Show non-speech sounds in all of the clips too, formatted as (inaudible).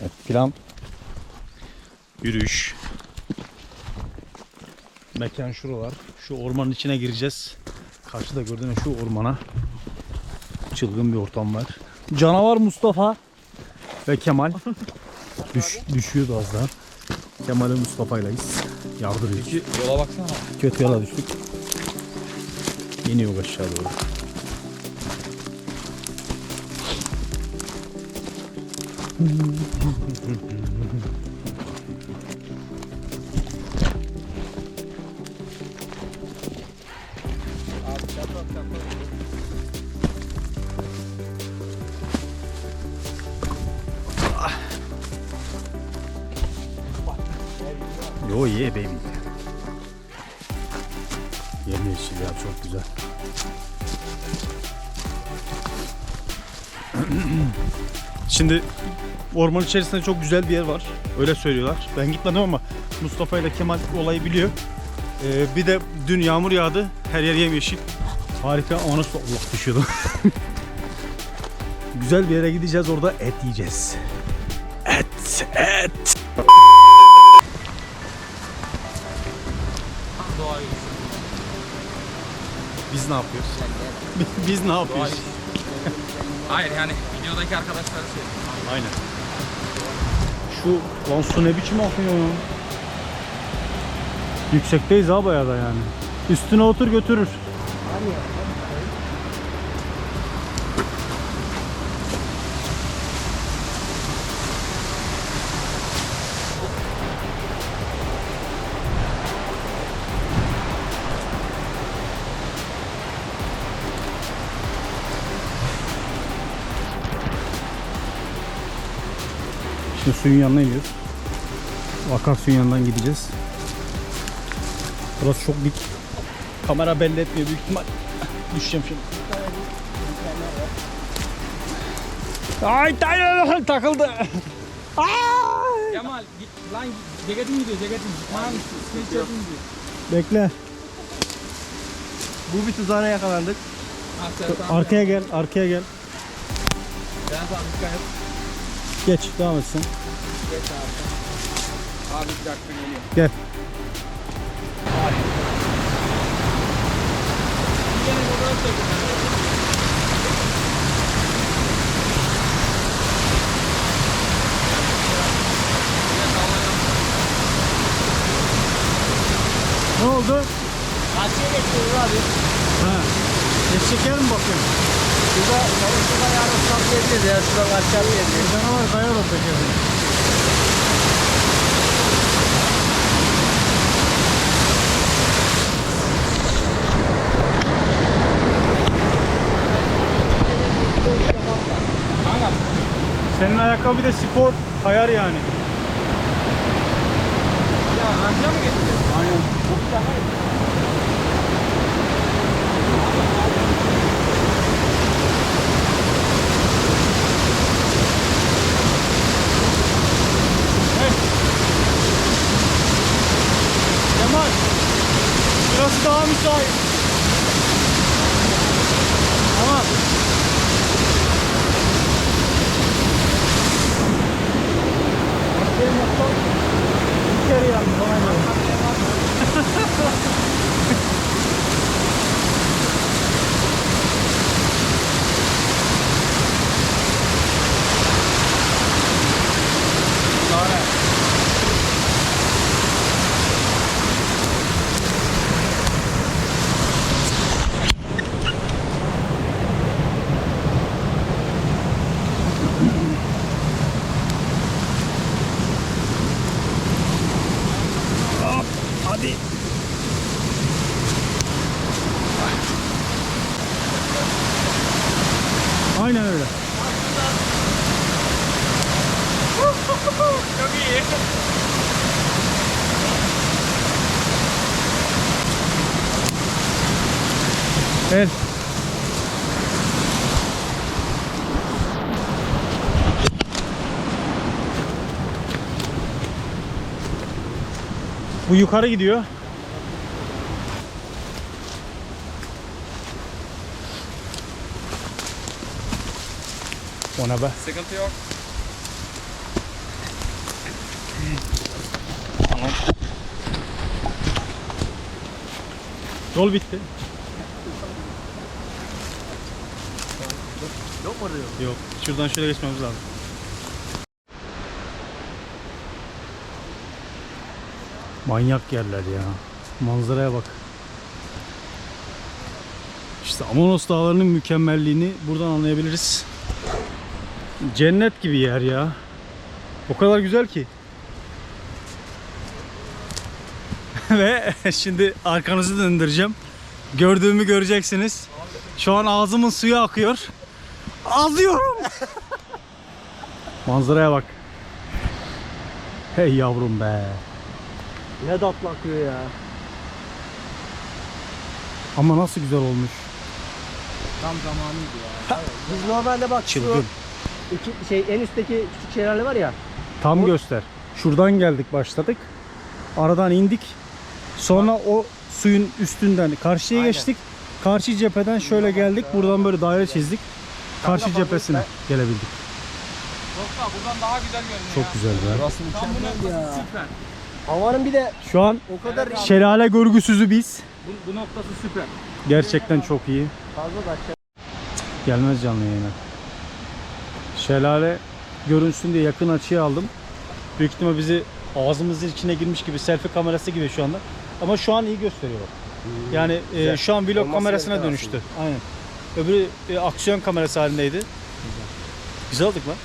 Evet, plan yürüyüş. Mekan şuralar. Şu ormanın içine gireceğiz. Karşıda gördüğünüz şu ormana. Çılgın bir ortam var. Canavar Mustafa ve Kemal. (laughs) Düş, düşüyordu az daha. Kemal'e Mustafa'ylayız. Yardırıyoruz. Peki yola baksana. Kötü yola düştük. İniyor aşağı doğru. Yo ye baby. Yemyeşil ya çok güzel. (clears throat) Şimdi orman içerisinde çok güzel bir yer var. Öyle söylüyorlar. Ben gitmedim ama Mustafa ile Kemal olayı biliyor. Ee, bir de dün yağmur yağdı. Her yer yemyeşil. Harika ama nasıl Allah düşüyordu. (laughs) güzel bir yere gideceğiz orada et yiyeceğiz. Et, et. Biz ne yapıyoruz? (laughs) Biz ne yapıyoruz? Hayır yani videodaki arkadaşları söylüyorum. Aynen. Şu lan su ne biçim akıyor ya? Yüksekteyiz ha bayağı da yani. Üstüne otur götürür. Şimdi suyun yanına iniyoruz. Akarsuyun yanından gideceğiz. Burası çok dik. Kamera belli etmiyor büyük ihtimal. (laughs) Düşeceğim şimdi. Ay tay- takıldı. (laughs) Ay! Kemal git lan git. ceketin gidiyor ceketin. Lan gidiyor. Bekle. Bu bir tuzağına yakalandık. Arkaya gel, arkaya gel. Ben sana dikkat et. Geç, devam etsin. Geç abi. Abi bir dakika geliyor. Gel. Ne oldu? Karşıya geçiyoruz abi. Ha. Et şeker mi bakıyorsun? Şurada çalışmalar yarın ıslatmayabiliriz ya. Şuradan aşağı bir yerdeyiz. Canavar kayar o şekerini. Kanka Senin ayakkabı de spor kayar yani. ya amca mı getiriyor? Aynen. Kemal, burası daha müsait. Tamam. Arkaya yapsam, bir kere yaptım. Ona göre. Hadi. Aynen öyle. Çok iyi. El. Bu yukarı gidiyor. O ne be? Sıkıntı yok. Yol bitti. Yok mu? Yok. Şuradan şöyle geçmemiz lazım. Manyak yerler ya. Manzaraya bak. İşte Amonos Dağları'nın mükemmelliğini buradan anlayabiliriz. Cennet gibi yer ya. O kadar güzel ki. (laughs) Ve şimdi arkanızı döndüreceğim. Gördüğümü göreceksiniz. Şu an ağzımın suyu akıyor. Ağlıyorum. (laughs) Manzaraya bak. Hey yavrum be. Ne tatlı akıyor ya. Ama nasıl güzel olmuş. Tam zamanıydı ya. Biz normalde bak şu Çılgın. iki şey en üstteki küçük şelale var ya. Tam O- göster. Şuradan geldik başladık. Aradan indik. Sonra o suyun üstünden karşıya Aynen. geçtik. Karşı cepheden şöyle geldik. Buradan böyle daire çizdik. Karşı bak, cephesine gelebildik. Dostlar buradan daha güzel görünüyor Çok güzel be. Burası mükemmel ya. süper. Havanın bir de Şu an o kadar şelale görgüsüzü biz. Bu, bu noktası süper. Gerçekten çok iyi. fazla da aşağı. Gelmez canlı yayına. Şelale görünsün diye yakın açıya aldım. Büyük ihtimal bizi ağzımızın içine girmiş gibi selfie kamerası gibi şu anda. Ama şu an iyi gösteriyor. Yani e, Güzel. şu an vlog Olması kamerasına dönüştü. Aynen. Öbürü e, aksiyon kamerası halindeydi. Güzel olduk lan.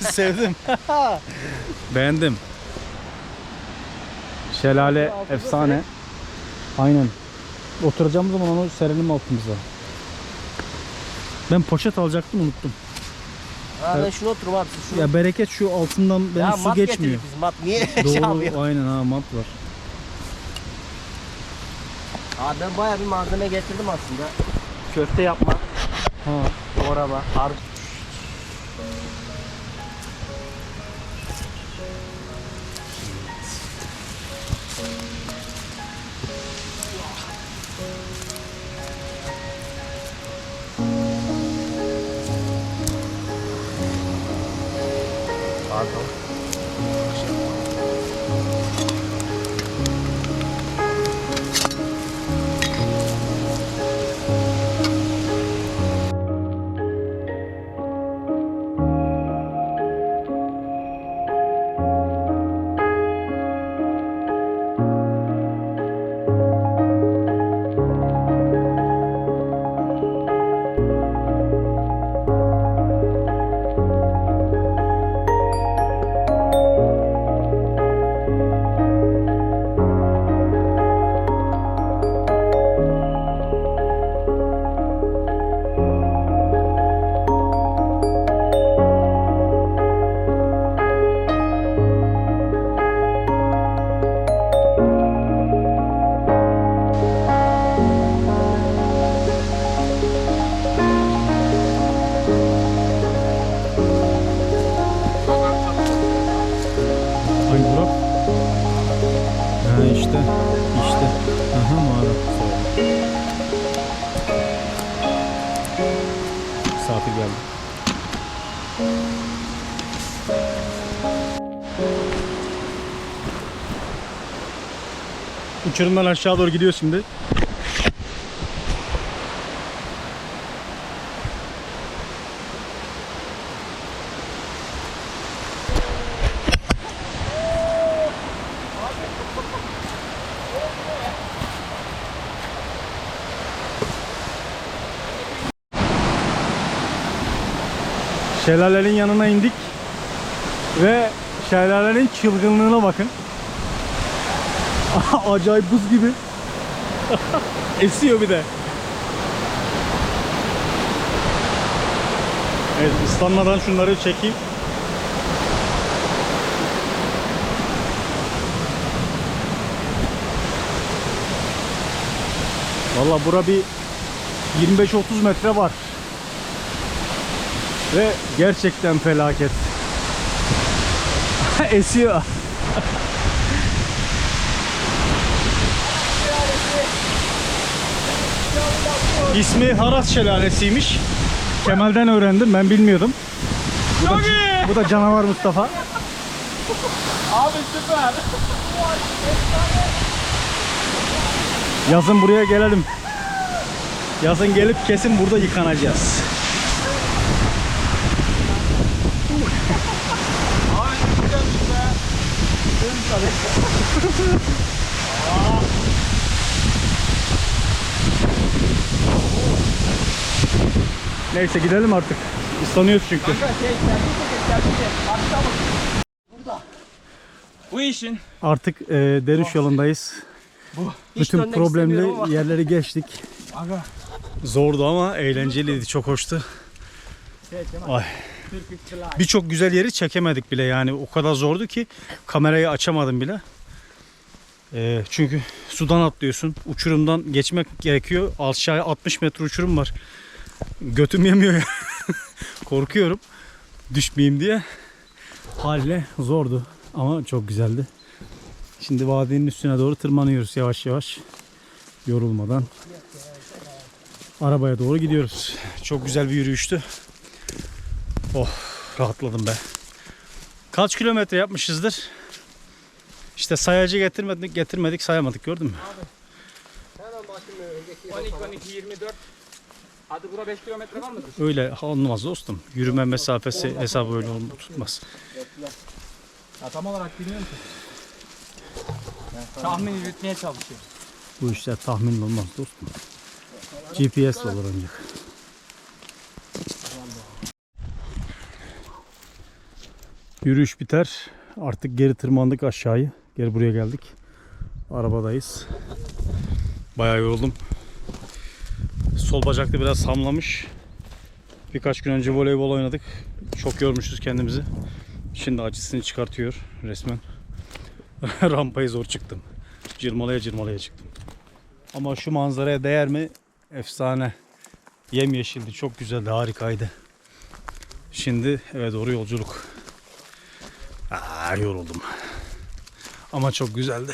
(laughs) Sevdim. (laughs) Beğendim. Şelale efsane. Aynen. Oturacağımız zaman onu serelim altımıza. Ben poşet alacaktım unuttum. Ha ben şunu oturum abi şunu. Ya bereket şu altından benim ya su geçmiyor. biz mat. Niye şey? Doğru aynen ha mat var. Abi ben bayağı bir malzeme getirdim aslında. Köfte yapma, Ha. doğrama, harç. 头。Misafir geldi. Uçurumdan aşağı doğru gidiyor şimdi. Şelalenin yanına indik. Ve şelalenin çılgınlığına bakın. (laughs) Acayip buz gibi. (laughs) Esiyor bir de. Evet ıslanmadan şunları çekeyim. Valla bura bir 25-30 metre var. Ve gerçekten felaket. (laughs) Esiyor. İsmi Haras Şelalesi'ymiş. Kemal'den öğrendim ben bilmiyordum. Bu da, bu da canavar Mustafa. Abi süper. Yazın buraya gelelim. Yazın gelip kesin burada yıkanacağız. Neyse gidelim artık. Islanıyoruz çünkü. Kanka şey. Akşam Burada. Bu işin Artık e, dönüş yolundayız. Hiç Bütün problemli yerleri geçtik. Aga. Zordu ama eğlenceliydi, çok hoştu. Şey. Ay. Birçok güzel yeri çekemedik bile yani o kadar zordu ki kamerayı açamadım bile. Ee, çünkü sudan atlıyorsun, uçurumdan geçmek gerekiyor. Aşağıya 60 metre uçurum var. Götüm yemiyor ya. (laughs) Korkuyorum düşmeyeyim diye. Haliyle zordu ama çok güzeldi. Şimdi vadinin üstüne doğru tırmanıyoruz yavaş yavaş. Yorulmadan. Arabaya doğru gidiyoruz. Çok güzel bir yürüyüştü. Oh rahatladım be. Kaç kilometre yapmışızdır? İşte sayacı getirmedik, getirmedik sayamadık gördün mü? Hemen bakayım önceki 12 12 24. Hadi bura 5 kilometre var mıdır? Öyle olmaz dostum. Yürüme mesafesi hesabı öyle olm- tutmaz. Ya tam olarak bilmiyorum ki. Tahmin yürütmeye çalışıyorum. Bu işler tahmin olmaz dostum. GPS olur ancak. Yürüyüş biter. Artık geri tırmandık aşağıyı. Geri buraya geldik. Arabadayız. Bayağı yoruldum. Sol bacakta biraz hamlamış. Birkaç gün önce voleybol oynadık. Çok yormuşuz kendimizi. Şimdi acısını çıkartıyor resmen. (laughs) Rampayı zor çıktım. Cırmalaya cırmalaya çıktım. Ama şu manzaraya değer mi? Efsane. Yemyeşildi. Çok güzeldi. Harikaydı. Şimdi eve doğru yolculuk. Aa, yoruldum. Ama çok güzeldi.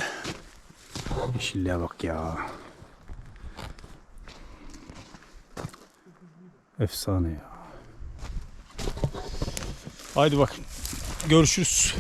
Yeşilliğe bak ya. Efsane ya. Haydi bak. Görüşürüz.